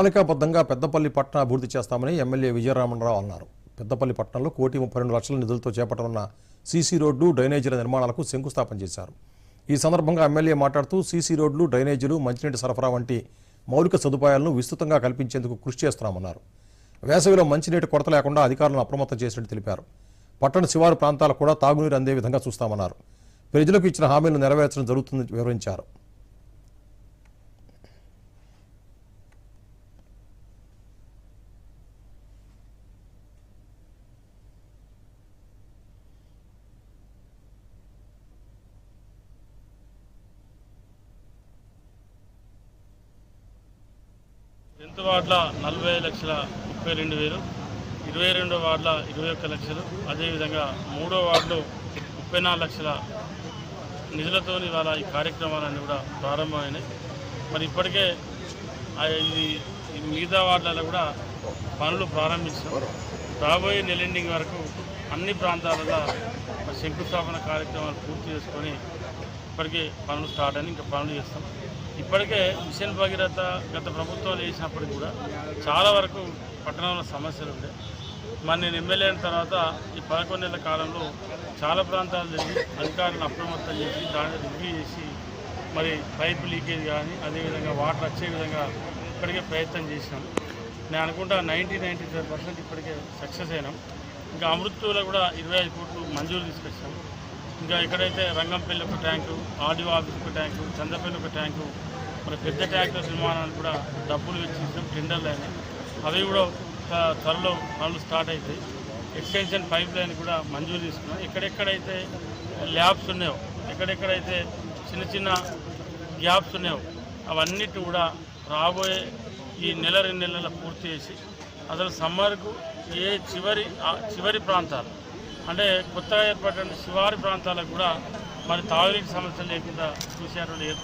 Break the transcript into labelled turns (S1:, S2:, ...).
S1: ప్రణాళికాబద్ధంగా పెద్దపల్లి పట్టణ అభివృద్ధి చేస్తామని ఎమ్మెల్యే విజయరామరావు అన్నారు. పెద్దపల్లి పట్టణంలో కోటి ముప్పై రెండు లక్షల నిధులతో చేపట్టనున్న సీసీ రోడ్డు డ్రైనేజీల నిర్మాణాలకు శంకుస్థాపన చేశారు. ఈ సందర్భంగా ఎమ్మెల్యే మాట్లాడుతూ సీసీ రోడ్లు డ్రైనేజీలు మంచినీటి సరఫరా వంటి మౌలిక సదుపాయాలను విస్తృతంగా కల్పించేందుకు కృషి చేస్తున్నామన్నారు. వేసవిలో మంచినీటి కొరత లేకుండా అధికారులను అప్రమత్తం చేసినట్టు తెలిపారు. పట్టణ శివారు ప్రాంతాలకు కూడా తాగునీరు అందే విధంగా చూస్తామన్నారు. ప్రజలకు ఇచ్చిన హామీలను నెరవేర్చడం జరుగుతుందని వివరించారు.
S2: టెన్త్ వార్డుల నలభై లక్షల ముప్పై రెండు వేలు ఇరవై రెండు వార్డుల ఇరవై ఒక్క లక్షలు అదేవిధంగా మూడో వార్డులో ముప్పై నాలుగు లక్షల నిధులతో ఇవాళ ఈ కార్యక్రమాలన్నీ కూడా ప్రారంభమైనాయి. మరి ఇప్పటికే ఇది ఈ మిగతా వార్డులలో కూడా పనులు ప్రారంభించాం. రాబోయే నెలెండింగ్ వరకు అన్ని ప్రాంతాలలో శంకుస్థాపన కార్యక్రమాలు పూర్తి చేసుకొని ఇప్పటికే పనులు స్టార్ట్ అని ఇంకా పనులు చేస్తాం. ఇప్పటికే మిషన్ భగీరథ గత ప్రభుత్వాలు వేసినప్పటికి కూడా చాలా వరకు పట్టణంలో సమస్యలు ఉండే. మరి నేను ఎమ్మెల్యే అయిన తర్వాత ఈ పదకొండు నెలల కాలంలో చాలా ప్రాంతాలు తిరిగి అధికారులను అప్రమత్తం చేసి దాన్ని రివ్యూ చేసి మరి పైప్ లీకేజ్ కానీ అదేవిధంగా వాటర్ వచ్చే విధంగా ఇప్పటికే ప్రయత్నం చేసినాం. నేను అనుకుంటా నైంటీ నైంటీ ఫైవ్ పర్సెంట్ ఇప్పటికే సక్సెస్ అయినాం. ఇంకా అమృత్తులో కూడా ఇరవై ఐదు కోట్లు మంజూరు తీసుకొచ్చాం. ఇంకా ఎక్కడైతే రంగంపల్లి ఒక ట్యాంకు ఆర్డీఓ ఆఫీస్ ఒక ట్యాంకు చంద్రపల్లి ఒక ట్యాంకు మరి పెద్ద ట్యాంకుల నిర్మాణానికి కూడా డబ్బులు ఇచ్చేసాం టెండర్లు అయినాయి అవి కూడా త్వరలో పనులు స్టార్ట్ అవుతాయి ఎక్స్టెన్షన్ పైప్ లైన్ కూడా మంజూరు తీసుకున్నాం ఎక్కడెక్కడైతే ల్యాబ్స్ ఉన్నాయో ఎక్కడెక్కడైతే చిన్న చిన్న గ్యాప్స్ ఉన్నాయో అవన్నిటి కూడా రాబోయే ఈ నెల రెండు నెలల పూర్తి చేసి అసలు సమ్మర్కు ఏ చివరి చివరి ప్రాంతాలు అంటే కొత్తగా ఏర్పడిన శివారి ప్రాంతాలకు కూడా మరి తాగునీటి సమస్యలు లేకుండా చూసేటువంటి ఏర్పాటు